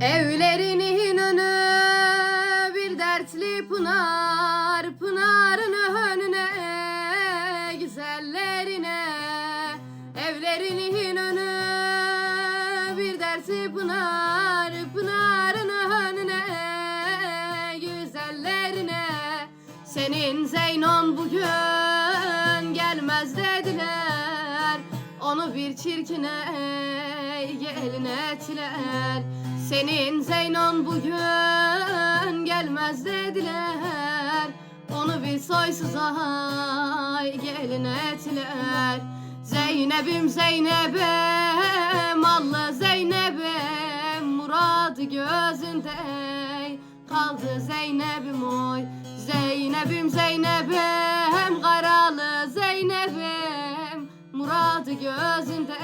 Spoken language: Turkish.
Evlerinin önü bir dertli pınar Pınarın önüne güzellerine. Evlerinin önü bir dertli pınar Pınarın önüne güzellerine. Senin Zeynon bugün gelmez dediler Onu bir çirkine gelin ettiler Senin Zeynon bugün gelmez dediler. Onu bir soysuza gelin ettiler. Zeynep'im Zeynep'im Allah Zeynep'im Muradı gözünde kaldı Zeynep'im oy. Zeynep'im Zeynep'im karalı Zeynep'im Muradı gözünde